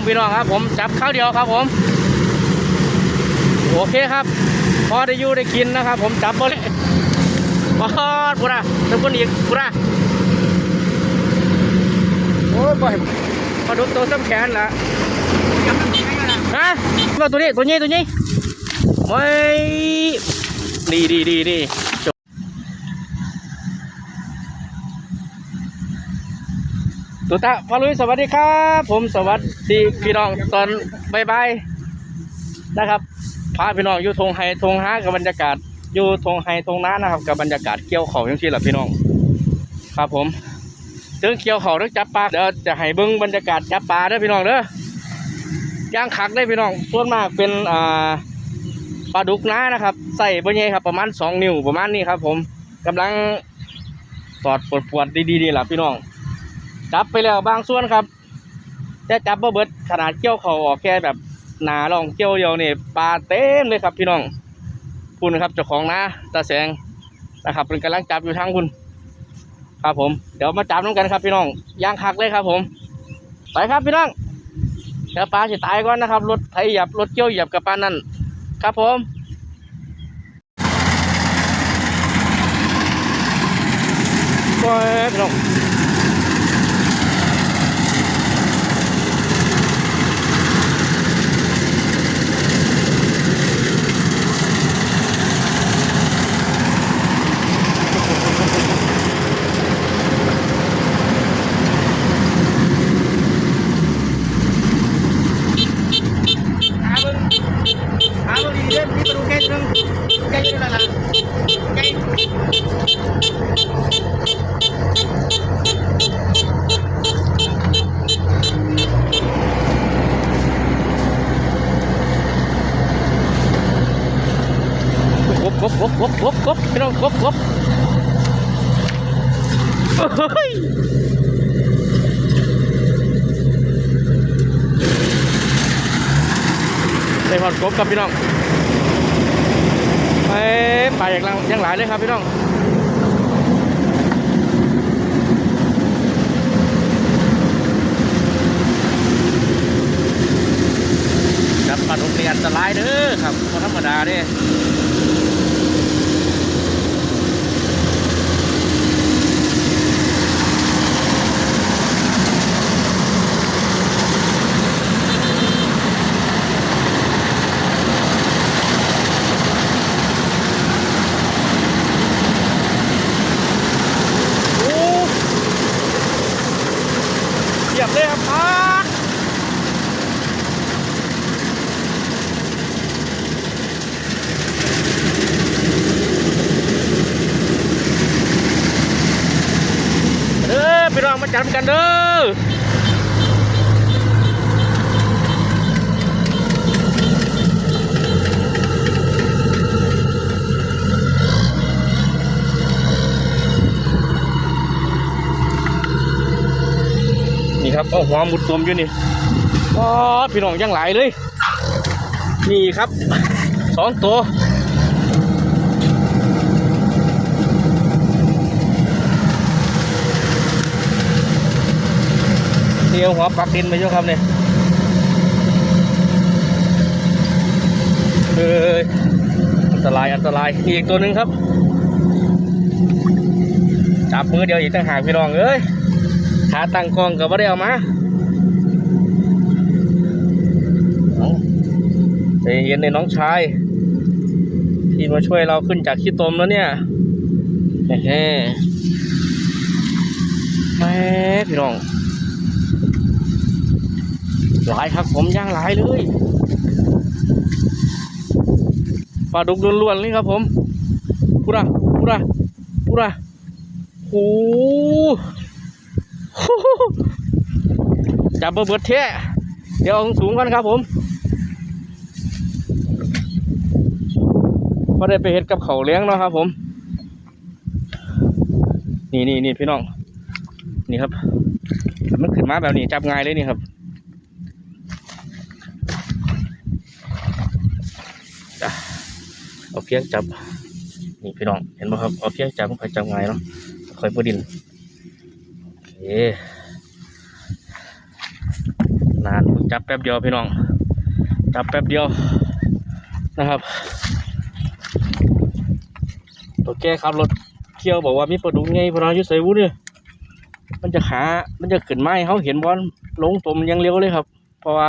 งพี่น้องครับ ผมจับข้าวเดียวครับผม โอเคครับ พอได้อยู่ได้กินนะครับ ผมจับบ่เลยปอดพุระทุกคนอีกพุระโอ้ยบ่อยปลาดุกตัวซ้ำแขนละฮะตัวนี้ตัวนี้ตัวนี้ไม่ดีดีดีดีจบ ตุตะพาลุยสวัสดีครับ ผมสวัสดีพี่น้องตอนบายบายนะครับพาพี่น้องอยู่ทงไฮทงฮากับบรรยากาศอยู่ทงไฮทงน้านะครับ กับบรรยากาศเกี่ยวเขาอย่างที่แหละพี่น้อง ครับผมเรื่องเกี่ยวเขาเรื่องจับปลาเดี๋ยวจะให้เบิ้งบรรยากาศจับปลาเด้อพี่น้องเด้อย่างคักได้พี่น้องส่วนมากเป็นอ่าปลาดุกน้านะครับ ใส่บะเย่ครับประมาณสองนิ้วประมาณนี้ครับ ผมกำลังสอดปวดปวดๆดีๆนี่แหละพี่น้อง จับไปแล้วบางส่วนครับแต่จับบ่เบิดขนาดเกี่ยวเขาออกแค่แบบหนาลองเกี่ยวเดียวนี่ปลาเต็มเลยครับพี่น้องคุณครับเจ้าของนาตาแสงนะครับเป็นกำลังจับอยู่ทางคุณ ครับผมเดี๋ยวมาจับน้ำกันครับพี่น้องย่างคักเลยครับ ผม ไปครับพี่น้องเดี๋ยวปลาจะตายก่อนนะครับรถไถหยียบรถเกี่ยวหยียบกับปลานั่นครับผมไปพี่น้อง หาเบิ่งหาเบิ่งดีๆเด้อมีปลาดุกแก่ตัวหนึงแก่อยู่นั่นล่ะแก่กบก บกบพี่น้องกบกบเฮ้ยได้พอดกบครับพี่น้องไปไปอย่างลังยังหลายเลยครับพี่น้องจับปลาดุกนี่อันตรายเด้อครับบ่ธรรมดาเด้โอ้เหยียบเลยครับป้าดเด้อพี่น้องมาจับ กันเด้อนี่ครับเอาหัวมุดตวมอยู่นี่อ๋อพี่น้องยังหลายเลย นี่ครับสองตัว เที่ยวหัวปักดินไปเยอะครับเนี่ยเอออันตรายอันตรายอีกตัวหนึ่งครับ จับมือเดียวอีกต่างหากพี่น้องเอ้ยขาตั้งกองกับว่าได้เอามาเอใจเย็นในน้องชาย ที่มาช่วยเราขึ้นจากขี้ตมแล้วเนี่ยแฮ่ๆแม่พี่น้อง หลายครับผมย่างหลายเลยปลาดุกล้วนๆเลยครับผมพูดอะพูดอะพูดอะโอ้โหจับเบอร์เบิดแท้เดี๋ยวเอาสูงก่อนครับผมพอได้ไปเห็ดกับเขาเลี้ยงเนาะครับผม นี่นี่นี่พี่น้อง นี่ครับ มันขึ้นมาแบบนี้จับง่ายเลยนี่ครับ เอาเพียงจับ นี่พี่น้อง เห็นไหมครับ เอาเพียงจับมันค่อยจับไงายเนาะค่อยบดิน โอเคนานจับแป๊บเดียวพี่น้อง จับแป๊บเดียวนะครับตัวแกขับรถเที่ยวบอกว่ามีปลาดุกไงพนักยุใส่วุ้นเนี่ยมันจะหามันจะขึ้นไม้เขาเห็นบอลลงตมยังเร็วเลยครับ เพราะว่า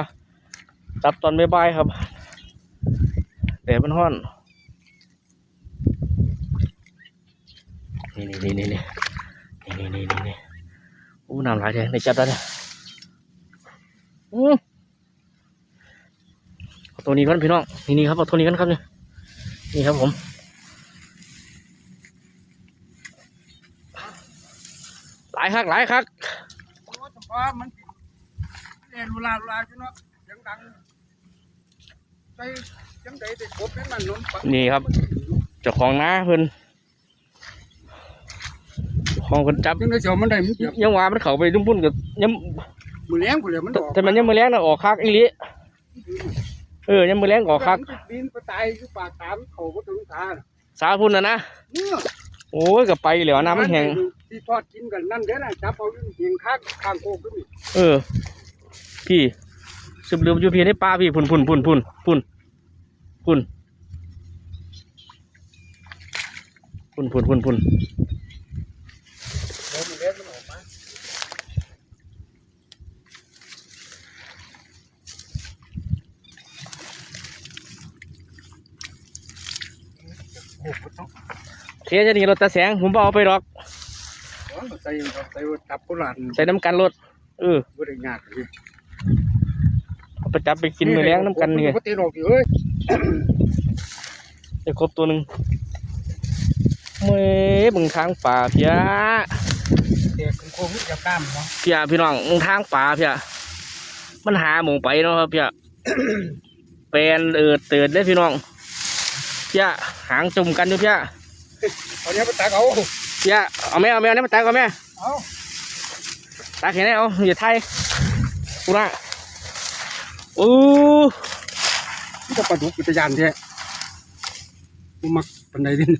จับตอนบ่ายครับ แต่มันห้อน นี่นี่นี่นี่นี่นี่นี่นี่นี่อู้น้ำไหลายแท้ในจับได้เลยอือตัวนี้ก่นพี่น้องนี่นี่ครับเอาตัวนี้กันครับเนี่ยนี่ครับผมหลายคักหลายคักมันเอ็นเวลาเวลาพี่น้องยังดังนี่ครับเจ้าของน้าเพิ่น เจ้าของคนจับยังไดเสียวมันได้มันเจ็บยังว่ามันเข้าไปนุ่มพุ่นกับยังมือเลี้ยงกูเลยมันออกแต่มันยังมือแรงน่ะออกคักอีหลีเออยังมือแรงออกคักมันไปปีนไปตายอยู่ปากตามเขาก็ถึงตาสาพุ่นน่ะนะเนี่ยโอ้ยก็ไปแล้วน้ำมันแห้งที่ทอดกินกันนั่นเด้อนะจับเอาอยู่เพียงข้างข้างโคกด้วยเออ พี่สืบเรืออยู่พี่ในป่าพี่พุ่นพุ่นพุ่นพุ่นพุ่นพุ่นพุ่นพุ่นพุ่นพุ่น แล้วมันเลี้ยงมันออกมาโอ้โหต้อง เทียจะหนีรถตาแสงผมบเอาไปหรอก ใส่ใส่จับโบราณใส่น้ำกันรถเออบ่ได้ยากเลยเอาไปจับไปกินมือแรงน้ำกันนี่ไงปกติหรอกอยู่เอ้ยจะครบตัวหนึ่งเมื่อบึงทางป่าเพียเด็กโคงจะกล้ามเนาะเพียพี่น้องมึงทางป่าเพียมันหาหมูไปเนาะครับเพียแปลนเออเตือนได้อพี่น้องเพีย หางจุ่มกันอยู่เพียเอาเนี้ยไปตักเอาเพียเอาแม่เอาแม่เอาเนี่ยมาตักเอาแม่เอาตักเห็นไหมเอาอย่าไทยกูนะอู้ที่จะปลาดุกอุทยานแท้กูมักปันใดดิน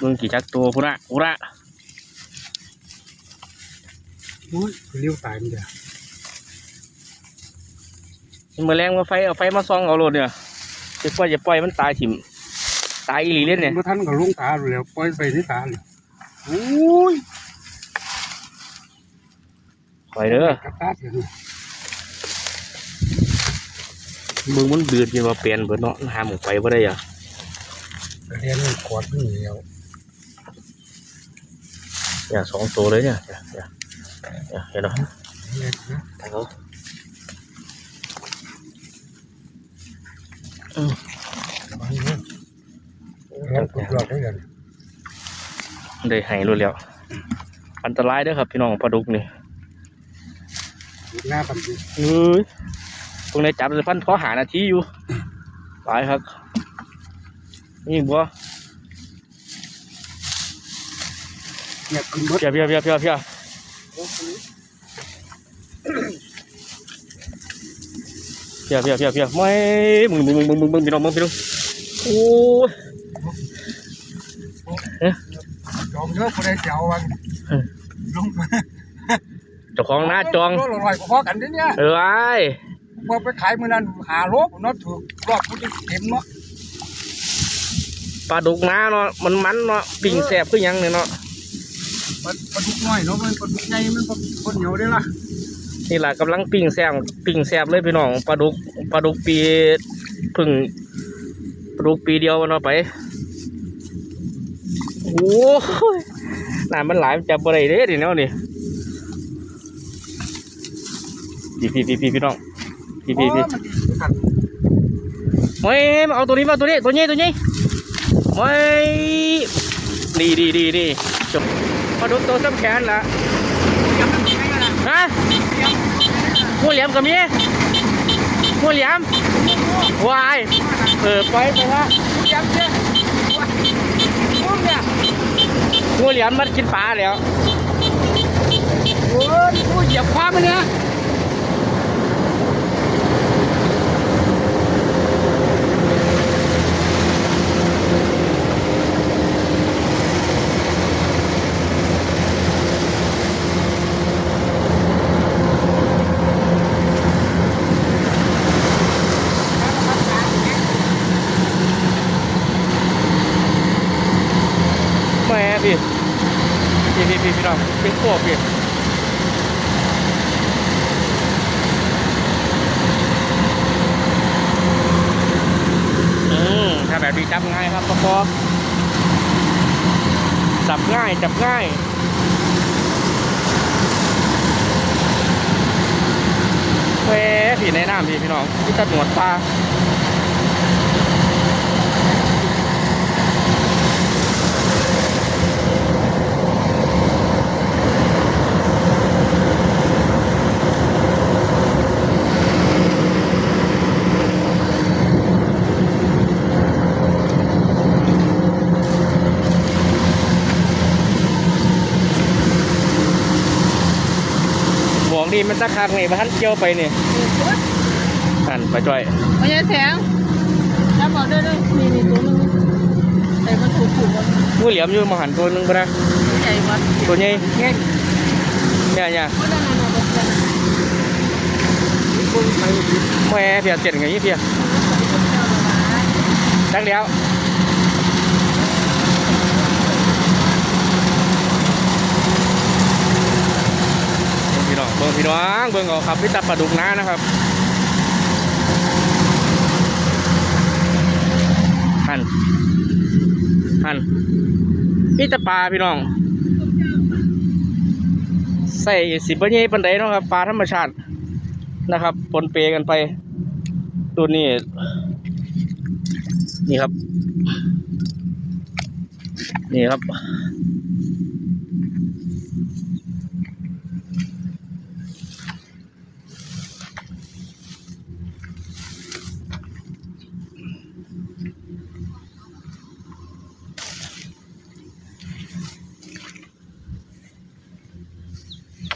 มึงกี่จักตัวกูนะกูนะโอ้ยเลี้ยวตายมันเดียวมันมาแรงมาไฟเอาไฟมาซองเอาโลดเนี่ย จะปล่อยจะปล่อยมันตายถิ่มตายอีหลีเล่นเนี่ยเมื่อท่านก็ลงตาอยู่แล้วปล่อยไปที่ตาเลยโอ้ยปล่อยเด้อกระตาเสียงมึงมันเดือดกินมาเปลี่ยนเบิดเนาะหาหมูไปบ่ได้อะเรียนขวดนี่แล้วอย่าสองตัวเลยเนี่ยอย่าอย่าอย่าเห็นไหมเรียนนะตักเอาบางเรื่องเรียนกุดยอด ได้กันได้ให้รู้แล้ว อันตรายด้อครับพี่น้องปลาดุกนี่หน้าปันดีเฮ้ยตรงในจับเลยพันพอหานาทีอยู่ตายครับ นี่บัวเนี่ยกินหมดเพียเพียเพียเพีย เพียเพียเพียเพียไม่มึงมึงมึงมึงมึงมึงพี่น้องมึงพี่น้องโอ้ยจองเยอะคนใดเจ้าวันลงเจ้าของหน้าจองโลละร้อยก็พอกันเด้เนี่ยเออไอ้พอไปขายมื้อนั้นหาโลเนาะถูกรอบพุทธเต็มเนาะปลาดุกน้าเนาะมันมันเนาะปิ่งแสบคือหยังเนี่ยเนาะปลาปลาดุกน้อยเนาะมันปลาดุกใหญ่มันปลาคนเหนียวได้ล่ะ นี่แหละกำลังปิ่งแสบปิ่งแสบเลยพี่น้องปลาดุกปลาดุกปีพึ่งปลาดุกปีเดียวมันเอาไปโอ้ยน้ำมันหลายมันจับบ่ได้เด้ดิเนาะนี่พี่พี่พี่พี่พี่น้องพี่พี่พี่อ๋อมันดีกันเฮ้ยมาเอาตัวนี้มาตัวนี้ตัวนี้ตัวนี้เฮ้ยดีดีดีดีจบปลาดุกตัวซ้ำแขนละ ยังมันยังไงล่ะ ฮะ หัวเหลี่ยมกับมีหัวเหลี่ยมวายเออไปไปละยังเจ้มุ้งเนี่ยหัวเหลี่ยมมันกินปลาแล้วโอ้ยงูเหยียบคว้ามันเนี่ย พี่ พี่พี่พี่พี่น้องเป็นพวกพี่อืมถ้าแบบนี้จับง่ายครับปะปอจับง่ายจับง่ายเว้พี่ในน้ำพี่พี่น้องที่ตัดหนวดปลา หวงดีมันสักครั้งนี่มาทันเกี่ยวไปนี่หันไปจ่อยไม่ใช่แสงแล้วบอกได้เลยมีมีตัวนึงแต่มันถูกถูกมันงูเหลี่ยมอยู่มาหันตัวหนึงก็ได้ใหญ่กว่าตัวใหญ่เงี้ยเนี่ยเนี่ยก็นั่นนั่นนั่นนั่นคนไปดิแม่เพียเจ็ดไงยี่เพียดังเดียวเบิ่ง พี่น้องเบิ่งองเอาครับพิตาปลาดุกน้านะครับหันหันพิตาปลาพี่น้องใส่สิบปัญญปันไดเนาะครับปลาธรรมชาตินะครับปนเปกันไปตัวนี้นี่ครับ นี่ครับ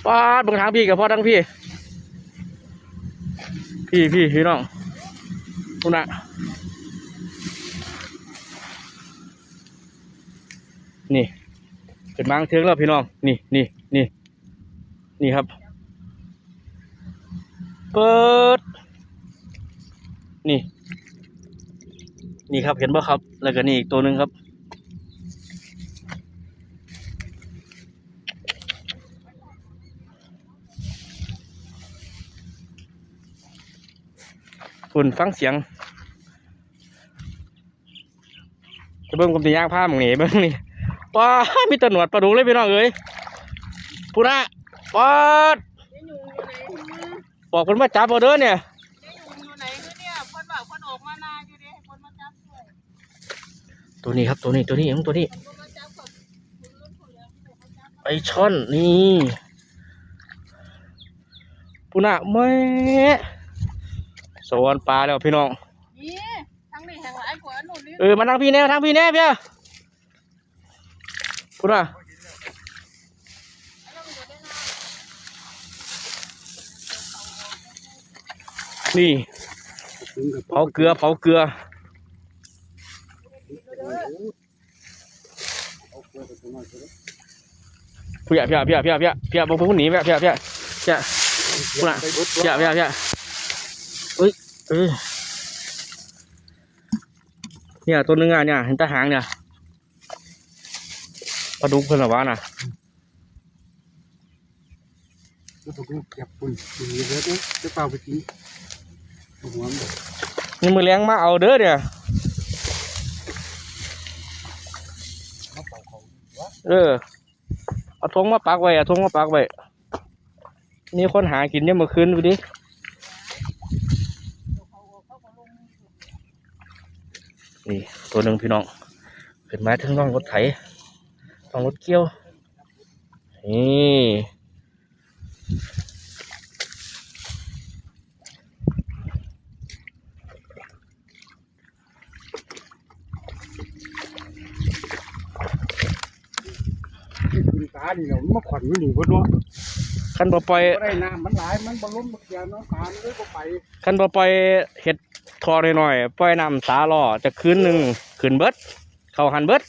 ป้าดบางทางพี่กับพ่อทั้งพี่ พี่พี่พี่น้องคุณน่ะนี่เป็นมางเทืองแล้วพี่น้อง นี่นี่นี่นี่ครับ เปิด นี่ นี่ครับเห็นป่ะครับ แล้วก็นี่อีกตัวหนึ่งครับุ่นฟังเสียงจะเบิ่งกลมตีย่างผ้ามองนี่เบิ่งนี่ป้ามีแตหนวดปลาดุกเลยพี่น้องเอ้ยพูนะป้าดบอกคนมาจับเอาเด้อเนี่ยอยู่ไหนคือเนี่ยคนแบบคนออกมานาอยู่ดิคนมาจับตัวนี้ครับตัวนี้ตัวนี้ของตัวนี้ไอช่อนนี่พูนะแม่ สวนปลาแล้วพี่น้องนี่ทั้งนี้แห่งหลายกว่าหนุนนี่เออมาทางพี่แน่ทางพี่แน่เพี่ยพูนะนี่ถึงกับเผาเกลือเผาเกลือเอาเกลือไปตัวน้อยเถอะเพี่ยเพี่ยเพี่ยเพี่ยเพี่ยเพี่ยบอกผมหนีเพี่ยเพี่ยเพี่ยเพี่ยพูดน่ะไปเบิดเพี่ยเพี่ยเพี่ย เอ้ยเอ้ยเนี่ยตัวนึงอะเนี่ยเห็นตาหางเนี่ยปลาดุกเพิ่นเหรอวะน่ะแล้วผมเก็บปุ่นปุ่นเยอะเลยจะเปล่าไปกินเอาหัวมันนี่มือเลี้ยงมาเอาเด้อเนี่ยเอาเป่าเขาวะเออเอาทงมาปักไว้เอาทงมาปักไว้นี่คนหากินเนี่ยเมื่อคืนดูดิ นี่ตัวหนึ่งพี่น้องขึ้นมาถึงน้องรถไถต้องรถเกี่ยวนี่ที่คุณตานี่เรามาขวัญมันหนีพดเนาะคันบ่ปล่อย บ่ได้น้ำมันหลายมันบรรลุบักยาเนาะตามันเลยบ่ไป คันบ่ปล่อยเห็ด ทอหน่อยๆปล่อยน้ำสาล่อจะคืนหนึ่งคืนเบิด เขาหันเบิด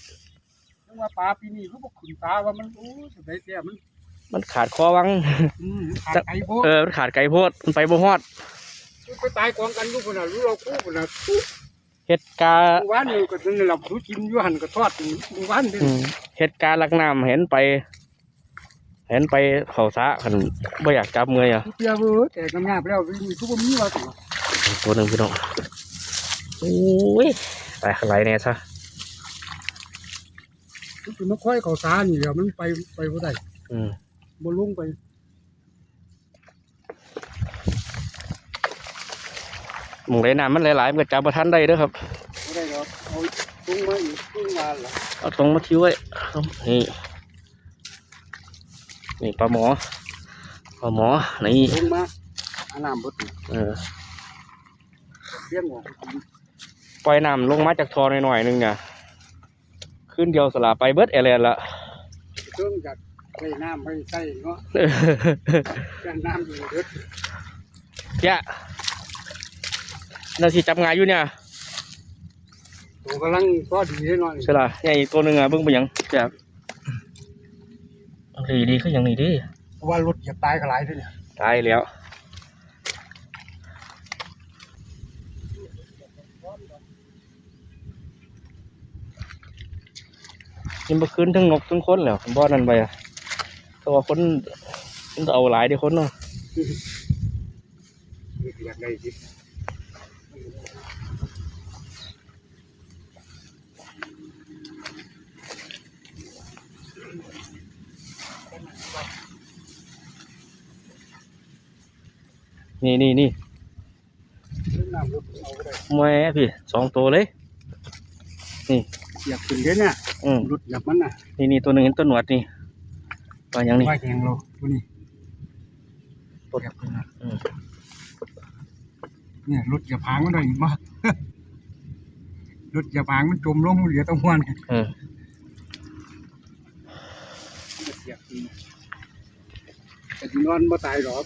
นึกว่าปลาปีนี้เขาบอกขุนตาว่ามันโอ้สุดท้ายแท้มัน มันขาดคอวังอืมขาดไก่โพดเออมันขาดไก่โพดมันไปบ่ฮอดไปตายกองกันอยู่คนน่ะรู้เราคู่คนน่ะคู่เห็ดกาหมู่บ้านนี่ก็ถึงเราผู้กินอยู่หันก็ทอดหมู่บ้านนี่อืมเหตุการณ์ลักน้ำเห็นไป เห็นไปเขาสะขันไม่อยากจับเงยอะเปียเว้ยแต่กำงาบแล้วมีทุกคนมีว่า ตัวหนึ่งพี่น้องโอ้ยไปข้างไรเนี่ยซะมันค่อยเขาสานี่เดี๋ยวมันไปไปบ่ได้อืมบ่ลงไปหมองไรน้ำมันหลายๆมันก็จับประทันได้เด้อครับบ่ได้หรอกเอาลงมาอีกครึ่งวันละเอาตรงมาทิ้วไว้นี่นี่ปลาหมอปลาหมอนี่ลงมาอาน้ำบดเออ เลี้ยงออกปล่อยน้ำลงมาจากทอหน่อยๆนึงเนี่ยขึ้นเดียวสลาไปเบิดเอเลนละเครื่องจากใส่น้ำไปใส่เนาะกันน้ำอยู่เด็ดเจ้าน่าสิจับงายอยู่เนี่ยตัวกำลังก็ดีให้หน่อยใช่ล่ะใหญ่อีกตัวหนึ่งอะเบิ่งไปหยังจ้าดีดีขึ้นอย่างนี้ดิเพราะว่ารถเหยียบตายก็หลายด้วยเนี่ยตายแล้ว นี่มาขึ้นทั้งนกทั้งคนแล้วบ่อนั่นไปอะเพราะว่าคนมันเอาหลายเดียวคนเนาะอยากได้จินี่นี่นี่ เรื่องน้ำรถเอาก็ได้ แม่พี่สองตัวเลยเหยียบขึ้นเด้เนี่ยอืมรถเหยียบมันน่ะนี่นี่ตัวหนึ่งเห็นตัวหนวดนี่ปลาหยังนี่ว่าแข่งเราตัวนี้รถเหยียบขึ้นนะอืมเนี่ยรถเหยียบหางมันได้อีกมากรถเหยียบหางมันจมลงเหลือแตะวันเออเสียบจริงแต่ที่นอนบ่ตายหรอก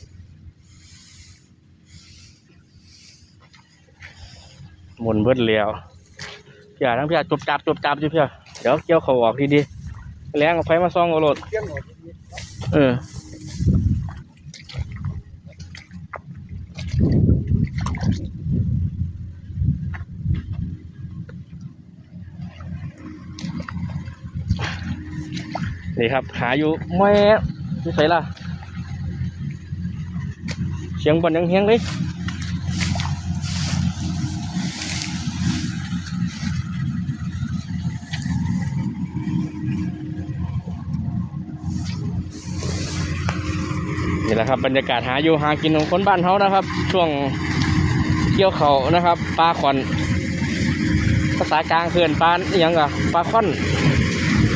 หมุนเบิดแล้วพี่าทั้งพี่อาจบจับจบจับอยู่พี่อาเดี๋ยวเกี่ยวเขาออกทีดีแรงเอาไฟมาซ่องเอาโหลดเที่ยงหมดเออนี่ครับ หาอยู่แม่ที่ใส่ล่ะเสียงบอลยังเฮียงเลย นี่แหละครับบรรยากาศหาอยู่หากินของคนบ้านเขานะครับ ช่วงเกี่ยวเขานะครับปลาขอนภาษากลางเขื่อนปลาอย่างกะปลาค่อน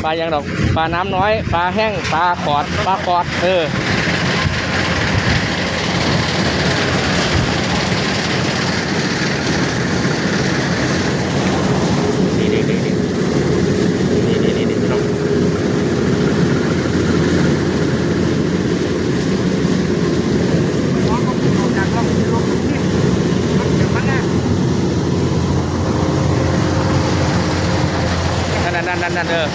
ปลาอหยังดอกปลาน้ำน้อยปลาแห้งปลาขอดปลาขอดเออนี่นี่นี่นี่นี่นี่นี่พี่น้อง น้องก็ออกจากร่องลงนี่รถเหยียบมันน่ะ นั่นนั่นนั่นนั่นเออ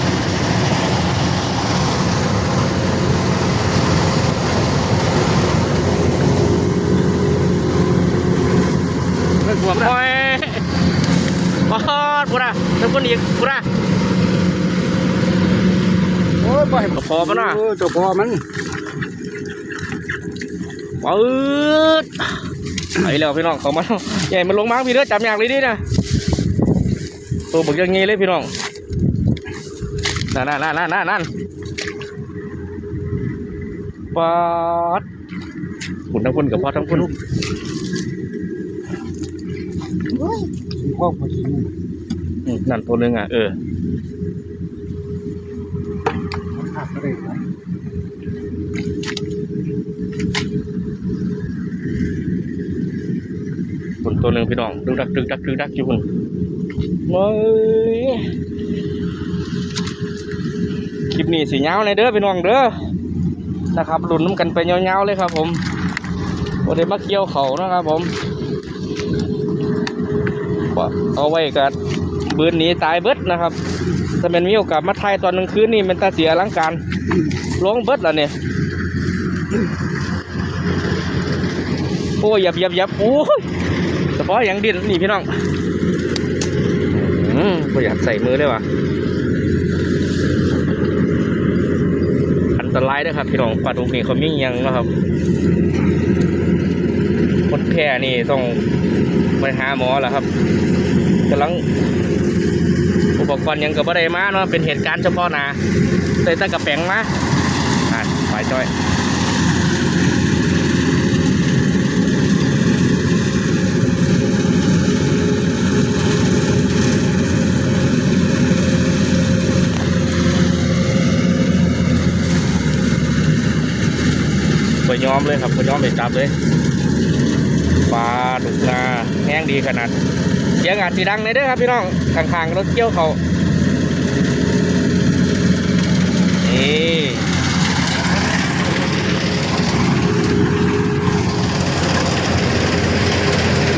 เรื่องหัวคอยปอดกูนะเรื่องคนอีกกูนะโอ้ยบ่ให้พอปะน่ะเออตัวพอมันปืดไปแล้วพี่น้องเขามาใหญ่มันลงมาพี่เด้อจับอย่างเลยดินะตัวบึกยังงี้เลยพี่น้อง นั่นนั่นนั่นนั่นนั่นนั่นปอดขุนทั้งคนกับพอทั้งคนพ่อพอดีอืมนั่นตัวหนึงอะ เออมันหักก็ได้นะคนตัวหนึ่งพี่น้องดึงดักดึงดักดึงดักอยู่คนเฮ้ย คลิปนี้สีเงาในอยเด้อพี่น้องเด้อนะครับหลุนน้ำกันไปเงาๆเลยครับ ผมวันนี้มาเกี่ยวเขานะครับ ผมเอาไว้กับบืนหนีตายเบิดนะครับถ้าเป็นมีโอกาสมาไทยตอนกลางคืนนี่มันตาเสียลังการลงเบิดแล้วเนี่ยโอ้ยหยับหยับหยับโอ้ยเฉพาะอย่างดินนี่พี่น้องอืมก็อยากใส่มือเลยว่ะ ตรายด้วยครับ พี่น้องปลาดุกนี่เขามียังนะครับคนแพ้นี่ต้องไปหาหมอแล้วครับกำลังอุปกรณ์ยังกับอะไรมาเนาะเป็นเหตุการณ์เฉพาะนาใส่ตะกระแปงมาอ่านไปจ้อย ไปยอมเลยครับไปยอมไปจับเลยปลาดุกนาแห้งดีขนาดเสียงอาจสีดังเลยเด้อครับพี่น้องข้างๆรถเกี่ยวเขานี่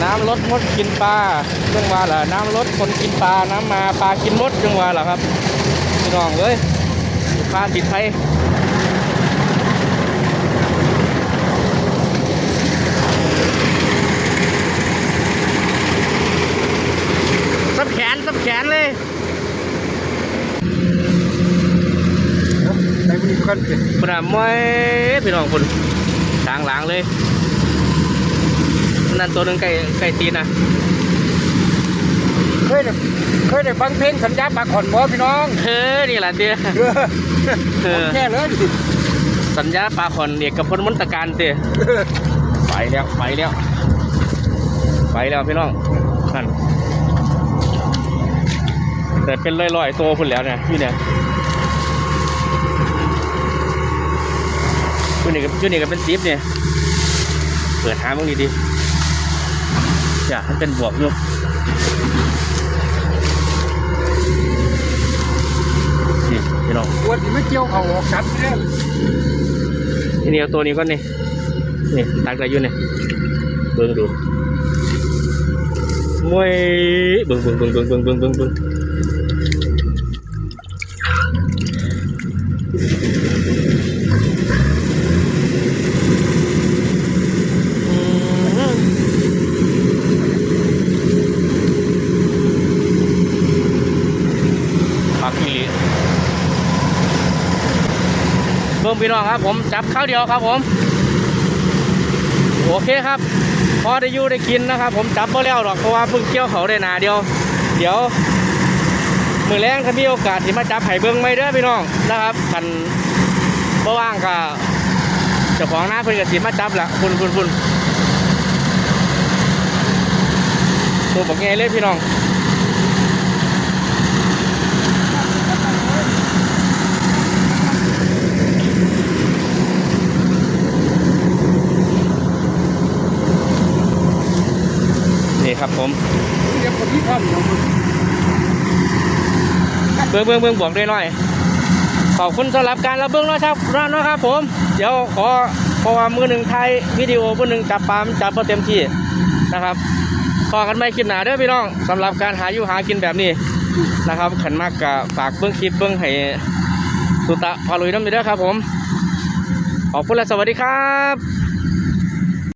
น้ำลดมดกินปลาเรื่องว่าเหรอน้ำลดคนกินปลาน้ำมาปลากินมดเรื่องว่าเหรอครับพี่น้องเอ้ยปลาติดไทย สับแขนสับแขนเลย ในวันนี้กันเกิดปนามมวยพี่น้องคนทางหลังเลย นั่นตัวหนึงไก่ไก่ตีนนะเคยได้เคยได้ฟังเพลงสัญญาปากขอนบ่พี่น้องเฮ้ยนี่แหละเตี้ยเออเออแค่เลยสัญญาปลาขอนเอกกับพลมนตการเตี้ยไปแล้วไปแล้ว ไปแล้วพี่น้องนั่นแต่เป็นร้อยๆตัวพุ่นแล้วเนี่ยอยู่เนี่ย อยู่นี่กับอยู่นี่กับเป็นซิปเนี่ยเปิดหามึงดีดีๆอย่ามันเป็นบวกอยู่นี่พี่น้องปวดนี่ไม่เกี่ยวเขาออกจับเนี่ยทีนี้เอาตัวนี้ก่อนนี่นี่ตักได้อยู่นี่เบิ่งดูมวยเบิ่งเบิ่งเบิ่งเบิ่งเบิ่งเบิ่งเบิ่งเบิ่งอืมปักอีหลี เบิ่ง พี่น้องครับ ผมจับข้าวเดียวครับ ผม โอเคครับ พอได้อยู่ได้กินนะครับ ผมจับมาแล้วหรอกเพราะว่าเพิ่งเกี่ยวเขาได้นาเดียว เดี๋ยวมือแรงถ้ามีโอกาสที่มาจับไห่เบิ้งไม่เด้อพี่น้องนะครับคันบ่ว่างก็เจ้าของหน้าเพิ่นก็สิมาจับละคุณคุณคุณตัวบอกไงเลยพี่น้อง ครับผมเบื้องเบื้องเบื้องบวกด้วยหน่อย ขอบคุณสำหรับการรับเบื้องนะครับร้านนะครับ ผม เดี๋ยวขอเพราะว่ามือหนึ่งไทยวิดีโอมือหนึ่งจับปลามจับพอเต็มที่นะครับพอกันไม่คลิปหนาเด้อพี่น้องสำหรับการหาอยู่หากินแบบนี้นะครับขันมากกะฝากเบื้องคลิปเบื้องให้สุตะพาลุยน้ำดีเด้อครับ ผมขอบคุณและสวัสดีครับ